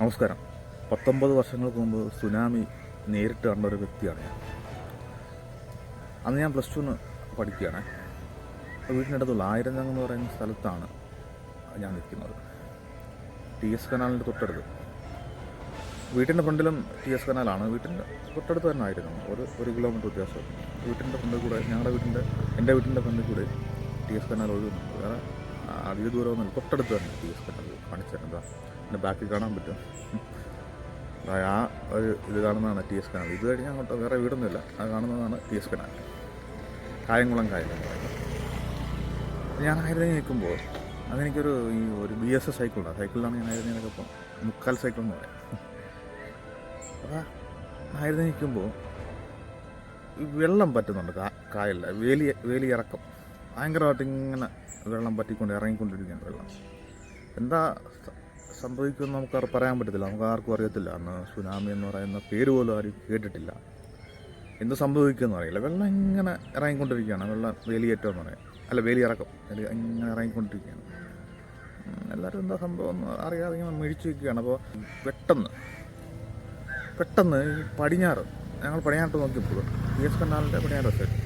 നമസ്കാരം. പത്തൊമ്പത് വർഷങ്ങൾക്ക് മുമ്പ് സുനാമി നേരിട്ട് കണ്ട ഒരു വ്യക്തിയാണ് ഞാൻ. അന്ന് ഞാൻ പ്ലസ് ടുന്ന് പഠിക്കുകയാണ്. വീട്ടിനടുത്തുള്ള ആയിരം എന്ന് പറയുന്ന സ്ഥലത്താണ് ഞാൻ നിൽക്കുന്നത്. ടി എസ് കനാലിന്റെ തൊട്ടടുത്ത്. വീട്ടിന്റെ ഫ്രണ്ടിലും ടി എസ് കനാലാണ്. വീട്ടിന്റെ തൊട്ടടുത്ത് തന്നെ ആയിരുന്നു. ഒരു ഒരു കിലോമീറ്റർ വ്യത്യാസം. വീട്ടിന്റെ ഫ്രണ്ടിൽ കൂടെ ഞങ്ങളുടെ വീട്ടിന്റെ എന്റെ വീട്ടിന്റെ ഫ്രണ്ടിൽ കൂടെ ടി എസ് കനാൽ ഒഴുകുന്നുണ്ട്. വേറെ അധിക ദൂരമൊന്നുമില്ല തൊട്ടടുത്ത് തന്നെ ടി എസ് കനാൽ കാണിച്ചിട്ടുണ്ട് എന്റെ ബാക്കിൽ കാണാൻ പറ്റും. ആ ഒരു ഇത് കാണുന്നതാണ് ടി എസ് കനാൽ ഇത് കഴിഞ്ഞാൽ അങ്ങോട്ട് വേറെ വീടൊന്നുമില്ല. അത് കാണുന്നതാണ് T S canal Kayamkulam Kayamkulam പറയുന്നത്. ഞാൻ ആയിരത്തി നിൽക്കുമ്പോൾ അതെനിക്കൊരു ഈ ഒരു ബി എസ് എസ് സൈക്കിളുണ്ട് സൈക്കിളിലാണ് ഞാൻ ആയിരത്തി നിൽക്കപ്പോൾ മുക്കാൽ സൈക്കിൾ എന്ന് പറയാം. അപ്പോൾ ആയിരത്തി നിൽക്കുമ്പോൾ വെള്ളം പറ്റുന്നുണ്ട് കായലിൽ വേലി വേലി ഇറക്കം ഭയങ്കരമായിട്ട് ഇങ്ങനെ വെള്ളം പറ്റിക്കൊണ്ട് ഇറങ്ങിക്കൊണ്ടിരിക്കുകയാണ് വെള്ളം. എന്താ സംഭവിക്കുമെന്ന് നമുക്ക് പറയാൻ പറ്റത്തില്ല. നമുക്ക് ആർക്കും അറിയത്തില്ല. അന്ന് സുനാമി എന്ന് പറയുന്ന പേര് പോലും ആരും കേട്ടിട്ടില്ല. എന്ത് സംഭവിക്കുമെന്ന് അറിയില്ല. വെള്ളം ഇങ്ങനെ ഇറങ്ങിക്കൊണ്ടിരിക്കുകയാണ്. വെള്ളം വേലിയേറ്റം എന്ന് പറയാം. അല്ല വേലി ഇറക്കം വേലി ഇങ്ങനെ ഇറങ്ങിക്കൊണ്ടിരിക്കുകയാണ്. എല്ലാവരും എന്താ സംഭവം എന്ന് അറിയാതെ ഇങ്ങനെ മിഴിച്ചു നിൽക്കുകയാണ്. അപ്പോൾ പെട്ടെന്ന് പെട്ടെന്ന് ഈ പടിഞ്ഞാറ് ഞങ്ങൾ പടിഞ്ഞാട്ട് നോക്കിയപ്പോൾ ബി എസ് കനാലിന്റെ പടിഞ്ഞാറ് സൈഡ്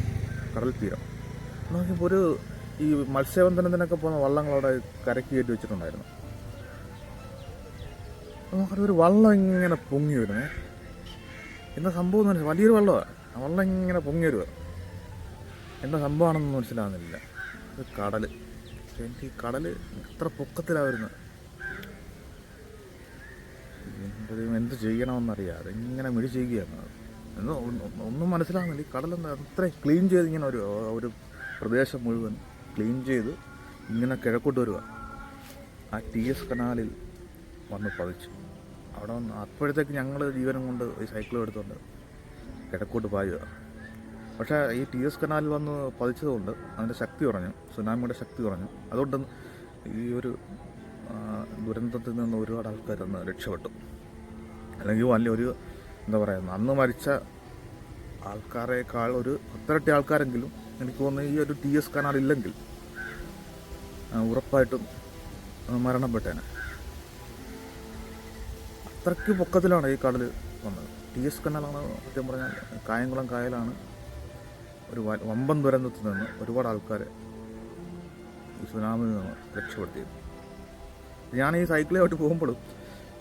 കടൽ തീരം നോക്കിയപ്പോൾ ഒരു ഈ മത്സ്യബന്ധനത്തിനൊക്കെ പോകുന്ന വള്ളങ്ങൾ അവിടെ കരക്ക് കയറ്റി വെച്ചിട്ടുണ്ടായിരുന്നു. നോക്കട്ടെ ഒരു വള്ളം ഇങ്ങനെ പൊങ്ങി വരുന്നേ. എന്താ സംഭവം എന്ന് മനസ്സിലായി വലിയൊരു വള്ളമാണ് വള്ളം ഇങ്ങനെ പൊങ്ങി വരുക എന്താ സംഭവമാണെന്ന് മനസ്സിലാകുന്നില്ല. ഇത് കടൽ എനിക്ക് ഈ കടൽ എത്ര പൊക്കത്തിലാണ് വരുന്നത്. എന്ത് ചെയ്യണമെന്നറിയാം. അതെങ്ങനെ മിഴി ചെയ്യുകയാണ് ഒന്നും മനസ്സിലാകുന്നില്ല. ഈ കടലെന്താ അത്രയും ക്ലീൻ ചെയ്ത് ഇങ്ങനെ ഒരു ഒരു പ്രദേശം മുഴുവൻ ക്ലീൻ ചെയ്ത് ഇങ്ങനെ കിഴക്കോട്ട് വരിക. ആ ടി എസ് കനാലിൽ വന്ന് പതിച്ചു. അവിടെ വന്ന് അപ്പോഴത്തേക്ക് ഞങ്ങൾ ജീവനം കൊണ്ട് ഈ സൈക്കിൾ എടുത്തുകൊണ്ട് കിഴക്കോട്ട് പായുക. പക്ഷേ ഈ ടി എസ് കനാലിൽ വന്ന് പതിച്ചതുകൊണ്ട് അതിന്റെ ശക്തി കുറഞ്ഞു. സുനാമിയുടെ ശക്തി കുറഞ്ഞു. അതുകൊണ്ട് ഈ ഒരു ദുരന്തത്തിൽ നിന്ന് ഒരുപാട് ആൾക്കാർ അന്ന് രക്ഷപ്പെട്ടു. അല്ലെങ്കിൽ വലിയൊരു എന്താ പറയുക അന്ന് മരിച്ച ആൾക്കാരെക്കാൾ ഒരു പത്തിരട്ടി ആൾക്കാരെങ്കിലും എനിക്ക് തോന്നുന്നു ഈ ഒരു ടി എസ് കനാൽ ഇല്ലെങ്കിൽ ഉറപ്പായിട്ടും മരണപ്പെട്ടേനെ. അത്രയ്ക്ക് പൊക്കത്തിലാണ് ഈ കടൽ വന്നത്. ടി എസ് കനാലാണ് സത്യം പറഞ്ഞാൽ കായംകുളം കായലാണ് ഒരു വമ്പൻ ദുരന്തത്തിൽ നിന്ന് ഒരുപാട് ആൾക്കാരെ ഈ സുനാമിയിൽ നിന്ന് രക്ഷപ്പെടുത്തിയത്. ഞാൻ ഈ സൈക്കിളുമായിട്ട് പോകുമ്പോഴും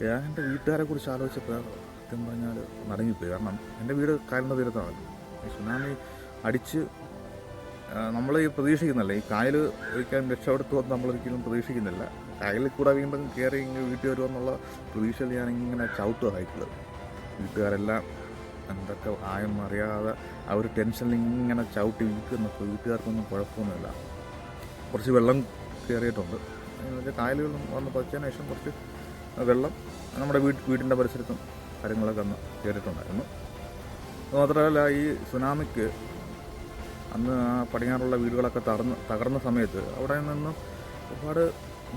ഞാൻ എന്റെ വീട്ടുകാരെ കുറിച്ച് ആലോചിച്ചപ്പോൾ സത്യം പറഞ്ഞാൽ മടങ്ങിപ്പോയി. കാരണം എന്റെ വീട് കായലിന്റെ തീരത്താണ് ഈ സുനാമി അടിച്ച് നമ്മൾ ഈ പ്രതീക്ഷിക്കുന്നില്ല. ഈ കായൽ ഒരിക്കലും രക്ഷപ്പെടുത്തുമെന്ന് നമ്മളൊരിക്കലും പ്രതീക്ഷിക്കുന്നില്ല. കായലിൽ കൂടെ വീണ്ടും കയറി ഇങ്ങനെ വീട്ടിൽ വരുമെന്നുള്ള പ്രതീക്ഷയിൽ ഞാൻ ഇങ്ങനെ ചവിട്ടുക സൈക്കിൾ വീട്ടുകാരെല്ലാം എന്തൊക്കെ ആയം അറിയാതെ ആ ഒരു ടെൻഷനിൽ ഇങ്ങനെ ചവിട്ടി വീട്ടുന്നപ്പോൾ വീട്ടുകാർക്കൊന്നും കുഴപ്പമൊന്നുമില്ല. കുറച്ച് വെള്ളം കയറിയിട്ടുണ്ട്. എന്നുവെച്ചാൽ കായലുകൾ വന്ന് പതിച്ചതിന് ശേഷം കുറച്ച് വെള്ളം നമ്മുടെ വീട്ട് വീടിന്റെ പരിസരത്തും കാര്യങ്ങളൊക്കെ അന്ന് കയറിയിട്ടുണ്ടായിരുന്നു. മാത്രമല്ല ഈ സുനാമിക്ക് അന്ന് ആ പടിഞ്ഞാറുള്ള വീടുകളൊക്കെ തകർന്ന് തകർന്ന സമയത്ത് അവിടെ നിന്ന് ഒരുപാട്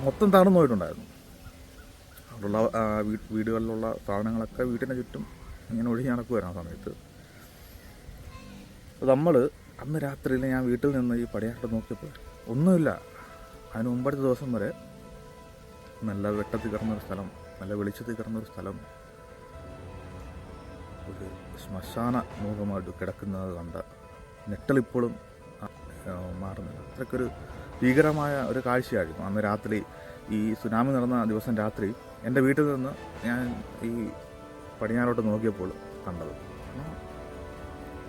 മൊത്തം തകർന്നു പോയിട്ടുണ്ടായിരുന്നു. അവിടെയുള്ള വീടുകളിലുള്ള സാധനങ്ങളൊക്കെ വീട്ടിന്റെ ചുറ്റും ഇങ്ങനെ ഒഴിഞ്ഞ് നടക്കുമായിരുന്നു ആ സമയത്ത്. നമ്മൾ അന്ന് രാത്രിയിൽ ഞാൻ വീട്ടിൽ നിന്ന് ഈ പടിയാട്ട് നോക്കിയപ്പോൾ ഒന്നുമില്ല. അതിന് മുമ്പടുത്ത ദിവസം വരെ നല്ല വെട്ടത്തിൽ കിടന്നൊരു സ്ഥലം നല്ല വെളിച്ചത്തിൽ കിടന്നൊരു സ്ഥലം. ഒരു ശ്മശാന മുഖമായിട്ട് കിടക്കുന്നത് കണ്ട ആ, മാറുന്നില്ല അത്രയ്ക്കൊരു ഭീകരമായ ഒരു കാഴ്ചയായിരുന്നു. അന്ന് രാത്രി ഈ സുനാമി നടന്ന ദിവസം രാത്രി എന്റെ വീട്ടിൽ നിന്ന് ഞാൻ ഈ പടിഞ്ഞാറോട്ട് നോക്കിയപ്പോൾ കണ്ടത്.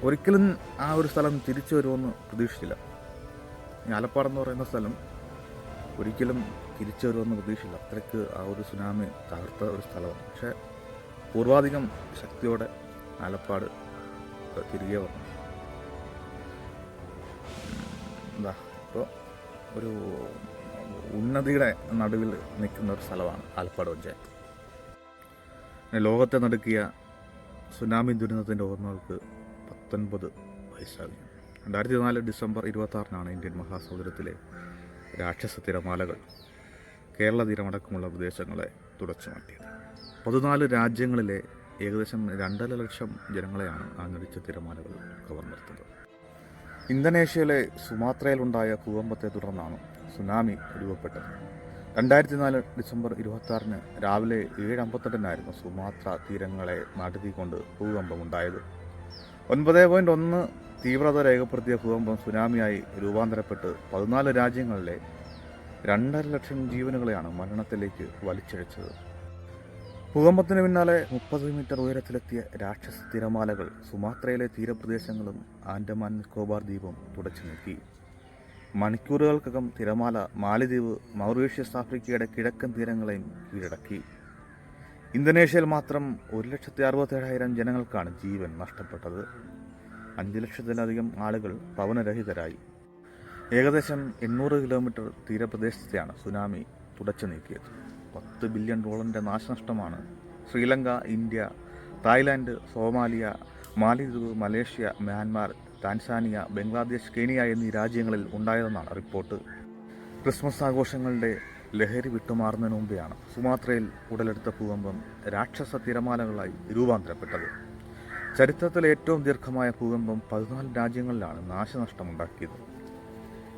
ഒരിക്കലും ആ ഒരു സ്ഥലം തിരിച്ചു വരുമെന്ന് പ്രതീക്ഷിച്ചില്ല. ഈ ആലപ്പാട് എന്ന് പറയുന്ന സ്ഥലം ഒരിക്കലും തിരിച്ചു വരുമെന്ന് പ്രതീക്ഷിച്ചില്ല. അത്രയ്ക്ക് ആ ഒരു സുനാമി തകർത്ത ഒരു സ്ഥലമാണ്. പക്ഷേ പൂർവാധികം ശക്തിയോടെ ആലപ്പാട് തിരികെ വന്നു. എന്താ ഇപ്പോൾ ഒരു ഉന്നതിയുടെ നടുവിൽ നിൽക്കുന്ന ഒരു സ്ഥലമാണ് ആലപ്പാട് പഞ്ചായത്ത്. ലോകത്തെ നടുക്കിയ സുനാമി ദുരന്തത്തിന്റെ ഓർമ്മകൾക്ക് പത്തൊൻപത് വയസ്സാകും രണ്ടായിരത്തി നാല് ഡിസംബർ ഇരുപത്താറിനാണ് ഇന്ത്യൻ മഹാസമുദ്രത്തിലെ രാക്ഷസ തിരമാലകൾ കേരള തീരമടക്കമുള്ള പ്രദേശങ്ങളെ തുടച്ചു മാറ്റിയത്. പതിനാല് രാജ്യങ്ങളിലെ ഏകദേശം രണ്ടര ലക്ഷം ജനങ്ങളെയാണ് ആ തിരമാലകൾ കവർന്നെടുത്തത്. ഇന്തോനേഷ്യയിലെ സുമാത്രയിലുണ്ടായ ഭൂകമ്പത്തെ തുടർന്നാണ് സുനാമി രൂപപ്പെട്ടത് രണ്ടായിരത്തി നാല് ഡിസംബർ ഇരുപത്തി രാവിലെ ഏഴ് അമ്പത്തെട്ടിനായിരുന്നു സുമാത്ര തീരങ്ങളെ നടുക്കിക്കൊണ്ട് ഭൂകമ്പമുണ്ടായത്. ഒൻപത് പോയിന്റ് ഒന്ന് തീവ്രത രേഖപ്പെടുത്തിയ ഭൂകമ്പം സുനാമിയായി രൂപാന്തരപ്പെട്ട് പതിനാല് രാജ്യങ്ങളിലെ രണ്ടര ലക്ഷം ജീവനുകളെയാണ് മരണത്തിലേക്ക് വലിച്ചിഴച്ചത്. ഭൂകമ്പത്തിന് പിന്നാലെ മുപ്പത് മീറ്റർ ഉയരത്തിലെത്തിയ രാക്ഷസ തിരമാലകൾ സുമാത്രയിലെ തീരപ്രദേശങ്ങളും ആൻഡമാൻ നിക്കോബാർ ദ്വീപും തുടച്ചു നീക്കി. മണിക്കൂറുകൾക്കകം തിരമാല മാലിദ്വീപ് മൗറീഷ്യസ് ആഫ്രിക്കയുടെ കിഴക്കൻ തീരങ്ങളെയും കീഴടക്കി. ഇന്തോനേഷ്യയിൽ മാത്രം ഒരു ലക്ഷത്തി അറുപത്തേഴായിരം ജനങ്ങൾക്കാണ് ജീവൻ നഷ്ടപ്പെട്ടത്. അഞ്ച് ലക്ഷത്തിലധികം ആളുകൾ പവനരഹിതരായി ഏകദേശം എണ്ണൂറ് കിലോമീറ്റർ തീരപ്രദേശത്തെയാണ് സുനാമി തുടച്ചു നീക്കിയത്. പത്ത് ബില്യൺ ഡോളറിന്റെ നാശനഷ്ടമാണ്. ശ്രീലങ്ക ഇന്ത്യ തായ്ലാൻഡ് സോമാലിയ മാലിദ്വീപ് Malaysia Myanmar Tanzania Bangladesh Kenya എന്നീ രാജ്യങ്ങളിൽ ഉണ്ടായതെന്നാണ് റിപ്പോർട്ട്. ക്രിസ്മസ് ആഘോഷങ്ങളുടെ ലഹരി വിട്ടുമാറുന്നതിന് മുമ്പെയാണ് സുമാത്രയിൽ ഉടലെടുത്ത ഭൂകമ്പം രാക്ഷസ തിരമാലകളായി രൂപാന്തരപ്പെട്ടത്. ചരിത്രത്തിലെ ഏറ്റവും ദീർഘമായ ഭൂകമ്പം പതിനാല് രാജ്യങ്ങളിലാണ് നാശനഷ്ടമുണ്ടാക്കിയത്.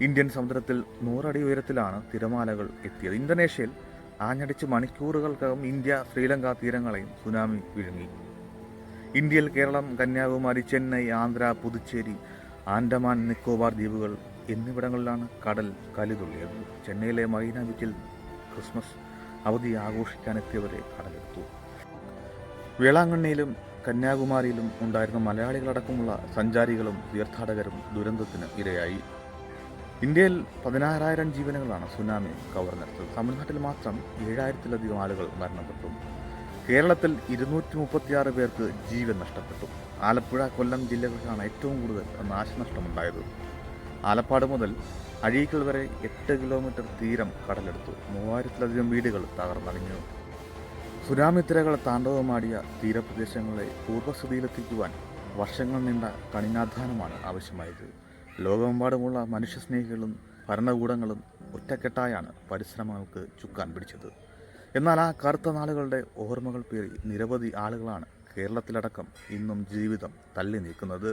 ഇന്ത്യൻ സമുദ്രത്തിൽ നൂറടി ഉയരത്തിലാണ് തിരമാലകൾ എത്തിയത്. ഇന്തോനേഷ്യയിൽ ആഞ്ഞടിച്ച് മണിക്കൂറുകൾക്കകം ഇന്ത്യ ശ്രീലങ്ക തീരങ്ങളെയും സുനാമി വിഴുങ്ങി. ഇന്ത്യയിൽ കേരളം കന്യാകുമാരി ചെന്നൈ ആന്ധ്ര പുതുച്ചേരി ആൻഡമാൻ നിക്കോബാർ ദ്വീപുകൾ എന്നിവിടങ്ങളിലാണ് കടൽ കലിതുള്ളിയത്. ചെന്നൈയിലെ മറീന ബീച്ചിൽ ക്രിസ്മസ് അവധി ആഘോഷിക്കാനെത്തിയവരെ കടലെടുത്തു. വേളാങ്കണ്ണിയിലും കന്യാകുമാരിയിലും ഉണ്ടായിരുന്ന മലയാളികളടക്കമുള്ള സഞ്ചാരികളും തീർത്ഥാടകരും ദുരന്തത്തിന് ഇരയായി. ഇന്ത്യയിൽ പതിനാറായിരം ജീവനുകളാണ് സുനാമി കവർന്നെടുത്തത് തമിഴ്നാട്ടിൽ മാത്രം ഏഴായിരത്തിലധികം ആളുകൾ മരണപ്പെട്ടു. കേരളത്തിൽ ഇരുന്നൂറ്റി മുപ്പത്തിയാറ് പേർക്ക് ജീവൻ നഷ്ടപ്പെട്ടു. ആലപ്പുഴ കൊല്ലം ജില്ലകൾക്കാണ് ഏറ്റവും കൂടുതൽ നാശനഷ്ടമുണ്ടായത്. ആലപ്പാട് മുതൽ അഴീക്കൽ വരെ എട്ട് കിലോമീറ്റർ തീരം കടലെടുത്തു. മൂവായിരത്തിലധികം വീടുകൾ തകർന്നടിഞ്ഞു. സുനാമി തിരകൾ താണ്ഡവമാടിയ തീരപ്രദേശങ്ങളെ പൂർവസ്ഥിതിയിലെത്തിക്കുവാൻ വർഷങ്ങൾ നീണ്ട കഠിനാധ്വാനമാണ് ആവശ്യമായത്. ലോകമെമ്പാടുമുള്ള മനുഷ്യസ്നേഹികളും ഭരണകൂടങ്ങളും ഒറ്റക്കെട്ടായാണ് പരിശ്രമങ്ങൾക്ക് ചുക്കാൻ പിടിച്ചത്. എന്നാൽ ആ കറുത്ത നാളുകളുടെ ഓർമ്മകൾ പേറി നിരവധി ആളുകളാണ് കേരളത്തിലടക്കം ഇന്നും ജീവിതം തള്ളി നീക്കുന്നത്